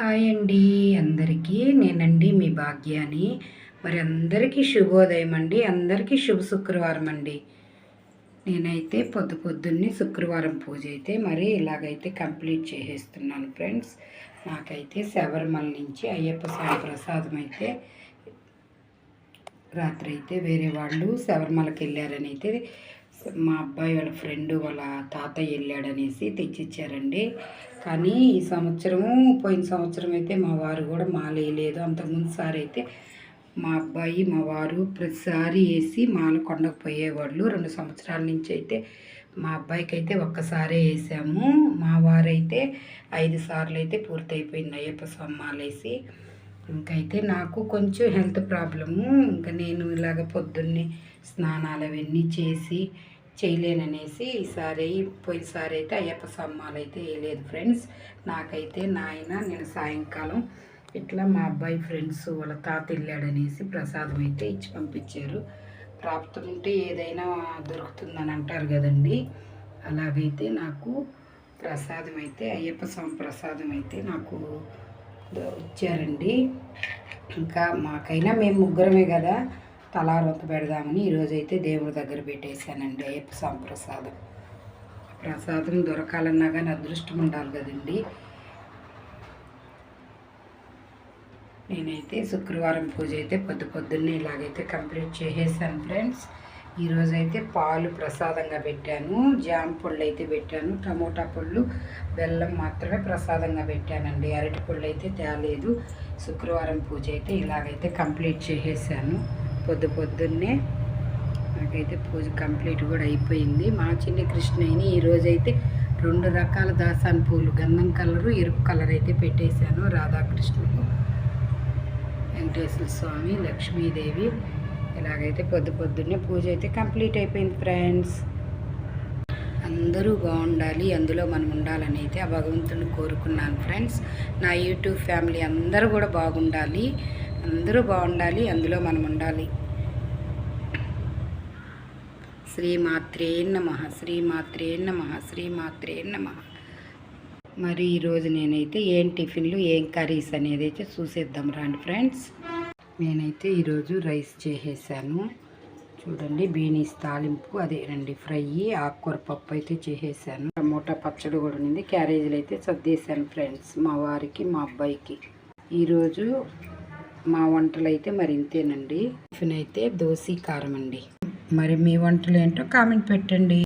Hi అండి అందరికీ. నేనండి మీ భాగ్యాని. మరి అందరికీ శుభోదయం అండి. అందరికీ శుభ శుక్రవారం అండి. నేనైతే పొద్దు పొద్దున్నే శుక్రవారం పూజ అయితే మరి ఇలాగైతే కంప్లీట్ చేసేస్తున్నాను ఫ్రెండ్స్. నాకైతే శబరిమల నుంచి అయ్యప్ప స్వామి ప్రసాదం అయితే రాత్రి అయితే వేరే వాళ్ళు శబరిమలకి వెళ్ళారని అయితే మా అబ్బాయి వాళ్ళ ఫ్రెండ్ వాళ్ళ తాతయ్య వెళ్ళాడనేసి తెచ్చిచ్చారండి. కానీ ఈ సంవత్సరము పోయిన సంవత్సరం అయితే మా వారు కూడా మాల వేయలేదు అంతకుముందు సారి అయితే మా అబ్బాయి మా వారు ప్రతిసారి వేసి మాల కొండకు పోయేవాళ్ళు రెండు సంవత్సరాల నుంచి అయితే మా అబ్బాయికి అయితే ఒక్కసారే వేసాము. మా వారైతే ఐదు సార్లు అయితే పూర్తయిపోయింది అయ్యప్ప స్వామి మాలేసి. ఇంకైతే నాకు కొంచెం హెల్త్ ప్రాబ్లము. ఇంకా నేను ఇలాగ పొద్దున్నే స్నానాలు అవన్నీ చేసి చేయలేననేసి ఈసారి పోయినసారి అయితే అయ్యప్ప సమ్మాలు అయితే వేయలేదు ఫ్రెండ్స్. నాకైతే నాయన నేను సాయంకాలం ఇట్లా మా అబ్బాయి ఫ్రెండ్స్ వాళ్ళ తాత వెళ్ళాడనేసి ప్రసాదం అయితే ఇచ్చి పంపించారు. ప్రాప్తం ఉంటే ఏదైనా దొరుకుతుందని అంటారు కదండి. అలాగైతే నాకు ప్రసాదం అయితే అయ్యప్ప స్వామి ప్రసాదం అయితే నాకు ఇచ్చారండి ఇంకా మాకైనా మేము ముగ్గురమే కదా తలా రొంత పెడదామని ఈరోజైతే దేవుడి దగ్గర పెట్టేశానండి అయ్యప్ప సంప్రసాదం. ప్రసాదం ప్రసాదం దొరకాలన్నా కానీ అదృష్టం ఉండాలి కదండి. నేనైతే శుక్రవారం పూజ అయితే పొద్దు పొద్దున్నే ఇలాగైతే కంప్లీట్ చేసేసాను ఫ్రెండ్స్. ఈరోజు అయితే పాలు ప్రసాదంగా పెట్టాను జామ పళ్ళు అయితే పెట్టాను టమోటా పళ్ళు బెల్లం మాత్రమే ప్రసాదంగా పెట్టానండి. అరటి పళ్ళు అయితే తేలేదు. శుక్రవారం పూజ అయితే ఇలాగైతే కంప్లీట్ చేసేసాను. పొద్దు పొద్దున్నే నాకైతే పూజ కంప్లీట్ కూడా అయిపోయింది. మా చిన్న కృష్ణయ్యని ఈరోజైతే రెండు రకాల దాసాన్ పూలు గంధం కలరు ఎరుపు కలర్ అయితే పెట్టేశాను. రాధాకృష్ణులు వెంకటేశ్వర స్వామి లక్ష్మీదేవి ఇలాగైతే పొద్దు పొద్దున్నే పూజ అయితే కంప్లీట్ అయిపోయింది ఫ్రెండ్స్. అందరూ బాగుండాలి అందులో మనం ఉండాలని అయితే ఆ భగవంతుని కోరుకున్నాను ఫ్రెండ్స్. నా యూట్యూబ్ ఫ్యామిలీ అందరూ కూడా బాగుండాలి అందరూ బాగుండాలి అందులో మనం ఉండాలి. శ్రీమాత్రే నమ శ్రీమాత్రే నమ శ్రీమాత్రే నమ. మరి ఈరోజు నేనైతే ఏం టిఫిన్లు ఏం కర్రీస్ అనేది అయితే చూసేద్దాం రాండి ఫ్రెండ్స్. నేనైతే ఈరోజు రైస్ చేసేసాను. చూడండి బీనీస్ తాలింపు అదే రండి ఫ్రై ఆకుకూర పప్పు అయితే చేసేసాను. టమోటా పచ్చడి కూడా ఉంది క్యారేజీలు అయితే సర్దేశాను ఫ్రెండ్స్ మా వారికి మా అబ్బాయికి. ఈరోజు మా వంటలు అయితే మరి ఇంతేనండి. టిఫిన్ అయితే దోశ కారం అండి. మరి మీ వంటలు ఏంటో కామెంట్ పెట్టండి.